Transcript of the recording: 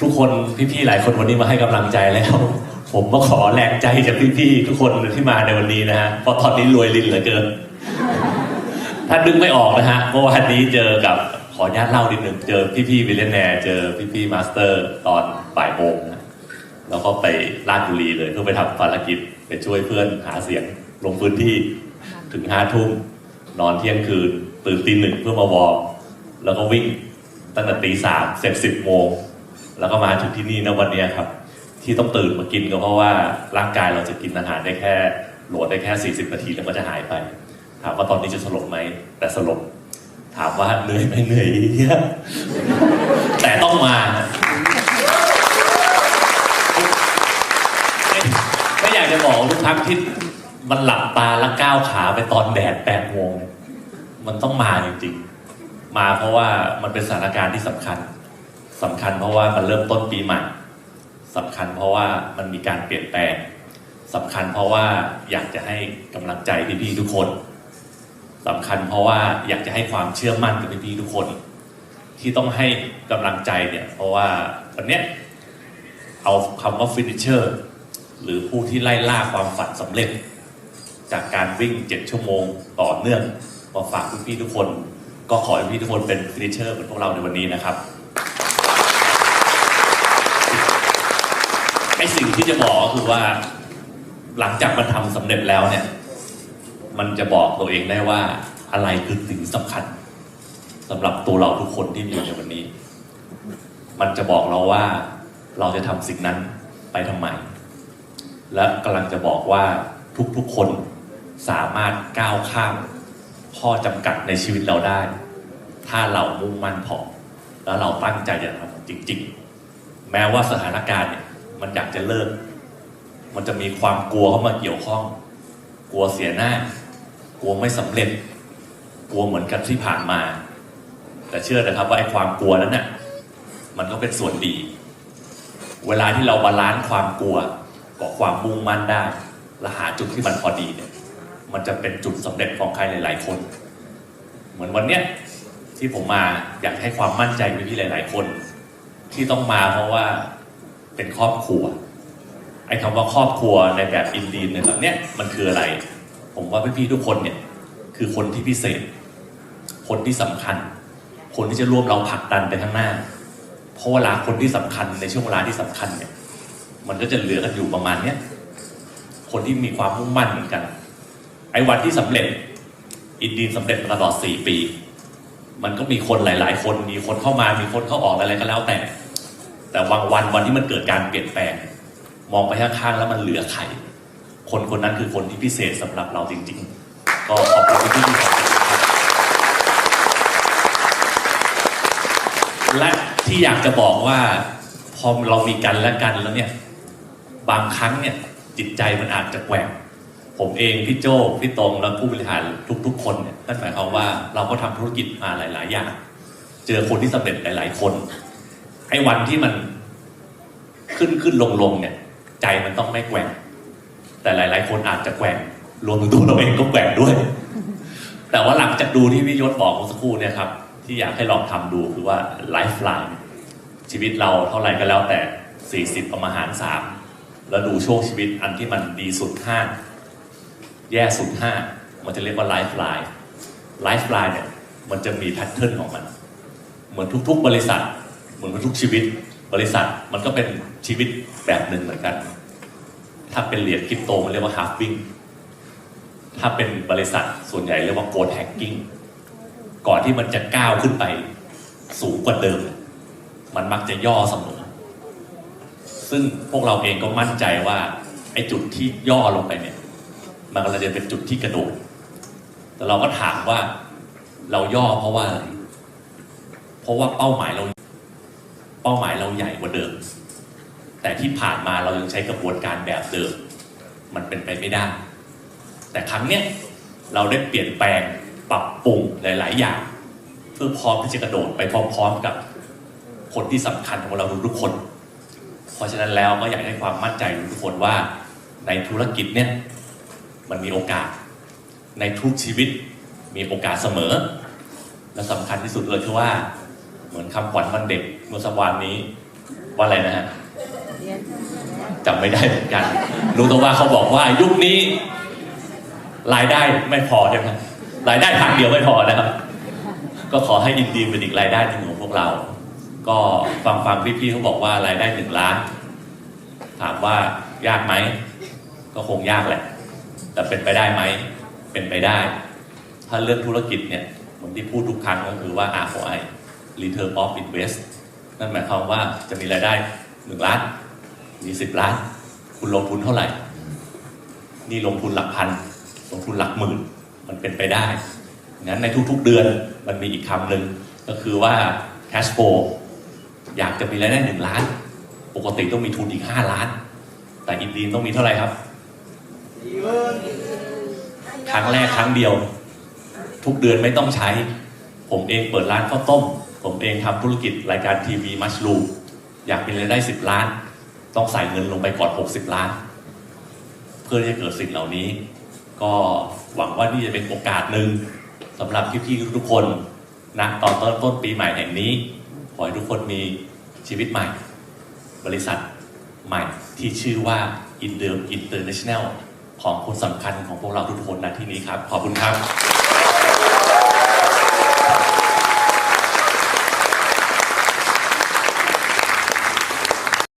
ทุกคนพี่ๆหลายคนวันนี้มาให้กำลังใจแล้ว ผมก็ขอแรงใจจากพี่ๆทุกคนที่มาในวันนี้นะฮะเพราะตอนนี้รวยลินเหลือเกินถ้าดึงไม่ออกนะฮะเมื่อวานนี้เจอกับขออนุญาตเล่านิดหนึ่งเจอพี่ๆวิลเลนแนร์เจอพี่ๆมาสเตอร์ตอนบ่ายโมงนะแล้วก็ไปลาดบุรีเลยเพื่อไปทำภารกิจไปช่วยเพื่อนหาเสียงลงพื้นที่ถึงห้าทุ่มนอนเที่ยงคืนตื่นตีหนึ่งเพื่อมาวอร์มแล้วก็วิ่งตั้งแต่ตีสามเสร็จสิบโมง แล้วก็มาถึงที่นี่นะวันนี้ครับ ที่ต้องตื่นมากินก็เพราะว่าร่างกายเราจะกินอาหารได้แค่โหลดได้แค่ 40 นาทีแล้วก็จะหายไป ถามว่าตอนนี้จะสลบไหมแต่สลบถามว่าเหนื่อยไหมเหนื่อยแต่ต้องมาไม่อยากจะบอกทุกครั้งที่มันหลับตาแล้วก้าวขาไปตอนแดดแปดโมงมันต้องมาจริงๆ มาเพราะว่ามันเป็นสถานการณ์ที่สำคัญ สำคัญเพราะว่ามันเริ่มต้นปีใหม่สำคัญเพราะว่ามันมีการเปลี่ยนแปลงสำคัญเพราะว่าอยากจะให้กำลังใจพี่ๆทุกคนสำคัญเพราะว่าอยากจะให้ความเชื่อมั่นกับพี่ๆทุกคน ที่ต้องให้กำลังใจเนี่ยเพราะว่าวันเนี้ยเอาคำว่า finisher หรือผู้ที่ไล่ล่าความฝันสำเร็จ จากการวิ่ง 7 ชั่วโมงต่อเนื่องมาฝากพี่ๆทุกคน ก็ขอให้พี่ๆทุกคนเป็น finisher เหมือนพวกเราในวันนี้นะครับ ไอ สิ่งที่จะบอกก็คือว่า หลังจากมันทำสำเร็จแล้วเนี่ย มันจะบอกตัวเองได้ว่าอะไรคือสิ่งสำคัญสำหรับตัวเราทุกคนที่อยู่ในวันนี้ มันจะบอกเราว่าเราจะทำสิ่งนั้นไปทำไม และกำลังจะบอกว่าทุกๆคนสามารถก้าวข้ามข้อจำกัดในชีวิตเราได้ ถ้าเรามุ่งมั่นพอ แล้วเราตั้งใจจะทำจริง ๆ แม้ว่าสถานการณ์เนี่ย มันอยากจะเลิก มันจะมีความกลัวเข้ามาเกี่ยวข้อง กลัวเสียหน้า กลัวไม่สำเร็จ กลัวเหมือนกันที่ผ่านมา แต่เชื่อนะครับว่าไอ้ความกลัวนั้นน่ะ มันก็เป็นส่วนดี เวลาที่เราบาลานซ์ความกลัวกับความมุ่งมั่นได้และหาจุดที่มันพอดีเนี่ย มันจะเป็นจุดสำเร็จของใครหลาย ๆ คน เหมือนวันเนี้ยที่ผมมาอยากให้ความมั่นใจพี่ๆหลาย ๆ คน ที่ต้องมาเพราะว่า เป็นครอบครัว ไอ้คำว่าครอบครัวในแบบอินดีนเนี่ยแบบเนี้ยมันคืออะไร ผมว่าพี่ๆทุกคนเนี่ยคือคนที่พิเศษ คนที่สำคัญ คนที่จะร่วมเราผลักดันไปข้างหน้า เพราะเวลาคนที่สำคัญในช่วงเวลาที่สำคัญเนี่ย มันก็จะเหลือกันอยู่ประมาณเนี้ยคนที่มีความมุ่งมั่นเหมือนกัน ไอ้วันที่สำเร็จ อินดีนสำเร็จมาตลอดสี่ปี มันก็มีคนหลาย ๆ คนมีคนเข้ามามีคนเข้าออกอะไรก็แล้วแต่ แต่บางวันวันที่มันเกิดการเปลี่ยนแปลง มองไปข้างๆแล้วมันเหลือใครคนคนนั้นคือคนที่พิเศษสำหรับเราจริง ๆ ก็ขอบคุณที่ที่และที่อยากจะบอกว่า พอเรามีกันและกันแล้วเนี่ย บางครั้งเนี่ยจิตใจมันอาจจะแกว่งผมเองพี่โจ้พี่ตรงและผู้บริหารทุก ๆ คนเนี่ยนั่นหมายความว่าเราก็ทำธุรกิจมาหลาย ๆ อย่าง เจอคนที่สำเร็จหลาย ๆ คน ไอ้วันที่มันขึ้นขึ้นลงลงเนี่ย ใจมันต้องไม่แกว่ง แต่หลาย ๆ คนอาจจะแกว่งรวมถึงตัวเราเองก็แกว่งด้วย แต่ว่าหลังจากดูที่พี่ยศบอกเมื่อสักครู่เนี่ยครับ ที่อยากให้ลองทำดูคือว่าไลฟ์ไลน์ชีวิตเราเท่าไหร่ก็แล้วแต่ 40ประมาหารสามแล้วดูช่วงชีวิตอันที่มันดีสุดห้าแย่สุดห้ามันจะเรียกว่าไลฟ์ไลน์ไลฟ์ไลน์เนี่ยมันจะมีแพทเทิร์นของมัน เหมือนทุก ๆ บริษัท มือนทุกชีวิต บริษัทมันก็เป็นชีวิตแบบหนึ่งเหมือนกัน ถ้าเป็นเหรียญคริปโตมันเรียกว่า halving ถ้าเป็นบริษัทส่วนใหญ่เรียกว่า growth hacking ก่อนที่มันจะก้าวขึ้นไปสูงกว่าเดิม มันมักจะย่อเสมอ ซึ่งพวกเราเองก็มั่นใจว่าไอ้จุดที่ย่อลงไปเนี่ย มันกำลังจะเป็นจุดที่กระโดด แต่เราก็ถามว่าเราย่อเพราะว่าอะไร เพราะว่าเป้าหมายเรา เป้าหมายเราใหญ่กว่าเดิม แต่ที่ผ่านมาเรายังใช้กระบวนการแบบเดิม มันเป็นไปไม่ได้ แต่ครั้งเนี้ยเราได้เปลี่ยนแปลงปรับปรุงหลาย ๆ อย่าง เพื่อพร้อมที่จะกระโดดไปพร้อม ๆ กับคนที่สำคัญของเราทุกคน เพราะฉะนั้นแล้วก็อยากให้ความมั่นใจทุกคนว่าในธุรกิจเนี่ยมันมีโอกาส ในทุกชีวิตมีโอกาสเสมอ และสำคัญที่สุดเลยคือว่า เหมือนคำขวัญวันเด็กเมื่อสัปดาห์นี้ว่าอะไรนะฮะจำไม่ได้เหมือนกัน รู้แต่ว่าเขาบอกว่ายุคนี้รายได้ไม่พอใช่ไหมรายได้ทางเดียวไม่พอนะครับ ก็ขอให้อินดีเป็นอีกรายได้หนึ่งของพวกเรา ก็ฟังฟังพี่ๆเขาบอกว่ารายได้หนึ่งล้าน ถามว่ายากไหม ก็คงยากแหละ แต่เป็นไปได้ไหม เป็นไปได้ ถ้าเรื่องธุรกิจเนี่ยผมที่พูดทุกครั้งก็คือว่า ROI Return of Invest นั่นหมายความว่าจะมีรายได้หนึ่งล้านมีสิบล้าน คุณลงทุนเท่าไหร่ นี่ลงทุนหลักพัน ลงทุนหลักหมื่น มันเป็นไปได้งั้นในทุกๆเดือนมันมีอีกคำหนึ่งก็คือว่า cash flow อยากจะมีรายได้หนึ่งล้าน ปกติต้องมีทุนอีกห้าล้าน แต่อินดีนต้องมีเท่าไหร่ครับ ครั้งแรกครั้งเดียว ทุกเดือนไม่ต้องใช้ ผมเองเปิดร้านข้าวต้ม ผมเองทำธุรกิจรายการทีวีมัชลูมอยากมีรายได้สิบล้าน ต้องใส่เงินลงไปก่อนหกสิบล้าน เพื่อที่จะเกิดสิ่งเหล่านี้ ก็หวังว่านี่จะเป็นโอกาสหนึ่งสำหรับพี่ๆทุกๆคนนะตอนต้นต้นปีใหม่แห่งนี้ ขอให้ทุกคนมีชีวิตใหม่ บริษัทใหม่ที่ชื่อว่าอินเดอร์อินเตอร์เนชั่นแนลของคนสำคัญของพวกเราทุกคนณที่นี้ครับ ขอบคุณครับ